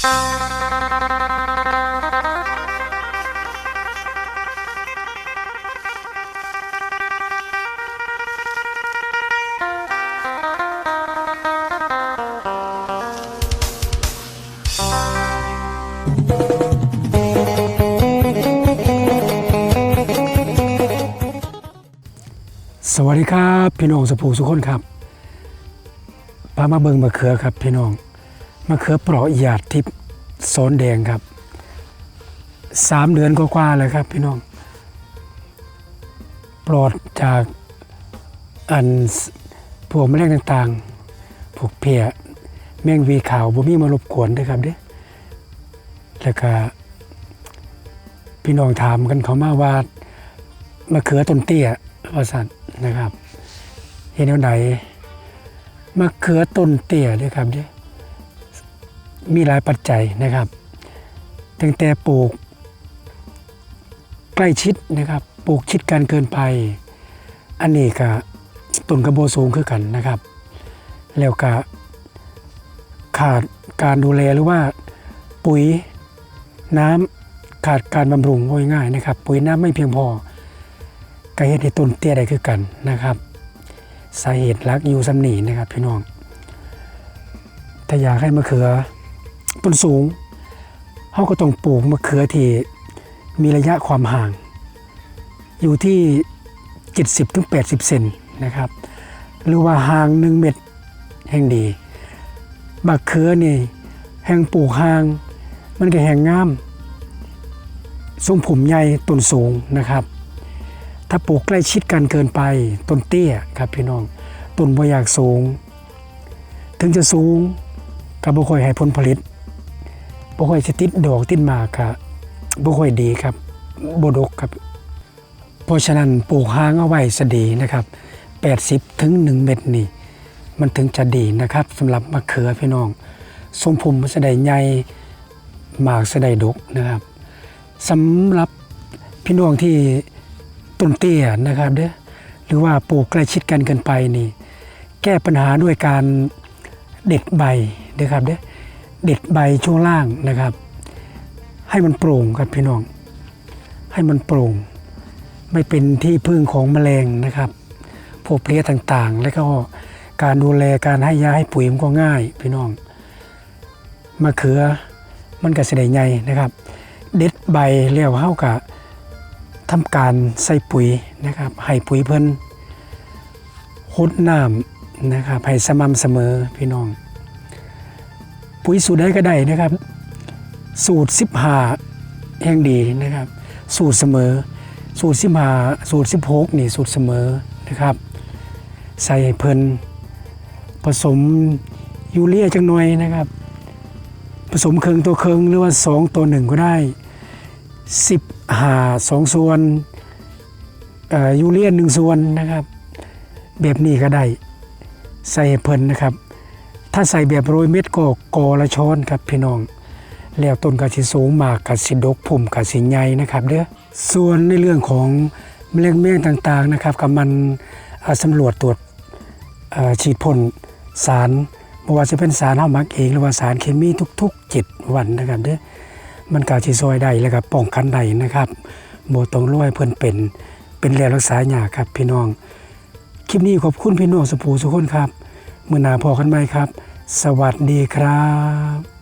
สวัสดีครับ พี่น้องสปูสุกคนครับ พามาเบิงมะเขือครับ พี่น้อง มะเขือเปราะหยาดทิพย์สอนแดงครับสามเดือนกว่าๆเลยครับ พี่น้อง ปลอดจากอันพวกแมลงต่างๆพวกเพียแมงวีขาวบ่มีมารบกวนด้วยครับเด้แล้วก็พี่น้องถามกันเขามาว่ามะเขือต้นเตี้ยว่าสันนะครับ เห็นแนวไหนมะเขือต้นเตี้ยด้วยครับเด้ มีหลายปัจจัยนะครับ ตั้งแต่ปลูกใกล้ชิดนะครับปลูกชิดกันเกินไปอันนี้ก็ต้นกระโบสูงขึ้นกันนะครับ แล้วก็ขาดการดูแลหรือว่าปุ๋ยน้ำขาดการบำรุงง่ายๆนะครับ ปุ๋ยน้ำไม่เพียงพอก็เฮ็ดให้ต้นเตี้ยได้คือกันนะครับ สาเหตุลักอยู่สำนีนะครับพี่น้องถ้าอยากให้มะเขือ ต้นสูงเขาก็ต้องปลูกมะเขือที่มีระยะความห่าง อยู่ที่ 70-80ถึง80เซนนะครับ หรือว่าห่างหนึ่งเมตรแห่งดีมะเขือนี่แห่งปลูกห่าง มันก็แห่งงามทรงผมใหญ่ต้นสูงนะครับ ถ้าปลูกใกล้ชิดกันเกินไปต้นเตี้ยครับพี่น้องต้นบ่อยากสูง ถึงจะสูงก็บ่ค่อยให้ผลผลิต บ่ค่อยสิติดดอกติดหมากก็บ่ค่อยดีครับบ่ดกครับ เพราะฉะนั้นปลูกหางเอาไว้สดีนะครับ 80ถึง1เม็ดนี่ มันถึงจะดีนะครับสำหรับมะเขือพี่น้องทรงผมมันจะได้ใหญ่หมากจะได้ดกนะครับสำหรับพี่น้องที่ต้นเตี้ยนะครับเด้อหรือว่าปลูกใกล้ชิดกันเกินไปนี่ แก้ปัญหาด้วยการเด็ดใบนะครับเด้อ เด็ดใบช่วงล่างนะครับ ให้มันโปร่งครับพี่น้อง ให้มันโปร่ง ไม่เป็นที่พึ่งของแมลงนะครับพวกเพลี้ยต่างๆ แล้วก็การดูแลการให้ยาให้ปุ๋ยมันก็ง่ายพี่น้องมะเขือมันก็เสด็จใหญ่นะครับ เด็ดใบแล้วเฮากะทำการใส่ปุ๋ยนะครับให้ปุ๋ยเพิ่นหดน้ำนะครับให้สม่ำเสมอพี่น้อง ปุ๋ยสูตรใดก็ได้นะครับ สูตรสิบหาแห่งดีนะครับ สูตรเสมอ สูตรสิบหาสูตรสิบหกนี่สูตรเสมอนะครับ ใส่เพิ่นผสมยูเรียจังหน่อยนะครับ ผสมเครื่องตัวเครื่องหรือว่าสองตัวหนึ่งก็ได้สิบหาสองส่วนเอ่อยูเรียหนึ่งส่วนนะครับ แบบนี้ก็ได้ใส่เพิ่นนะครับ ถ้าใส่แบบโรยเม็ดก็กอละช้อนครับพี่น้อง แล้วต้นกะสิสูงมากกะสิดกพุ่มกะสิใหญ่นะครับเด้อส่วนในเรื่องของแมลงเมี่ยงต่างๆนะครับกับมันสำรวจตรวจฉีดพ่นสารไม่ว่าจะเป็นสารเฮามักเองหรือว่าสารเคมีทุกๆ 7 วันนะครับเด้อมันกะสิซอยได้แล้วก็ป้องกันได้นะครับบ่ต้องรอให้เพิ่นเป็นเป็นแล้วรักษายากครับพี่น้องคลิปนี้ขอบคุณพี่น้องสปูสุกคนครับ มื่อหนาพอกันไหมครับ สวัสดีครับ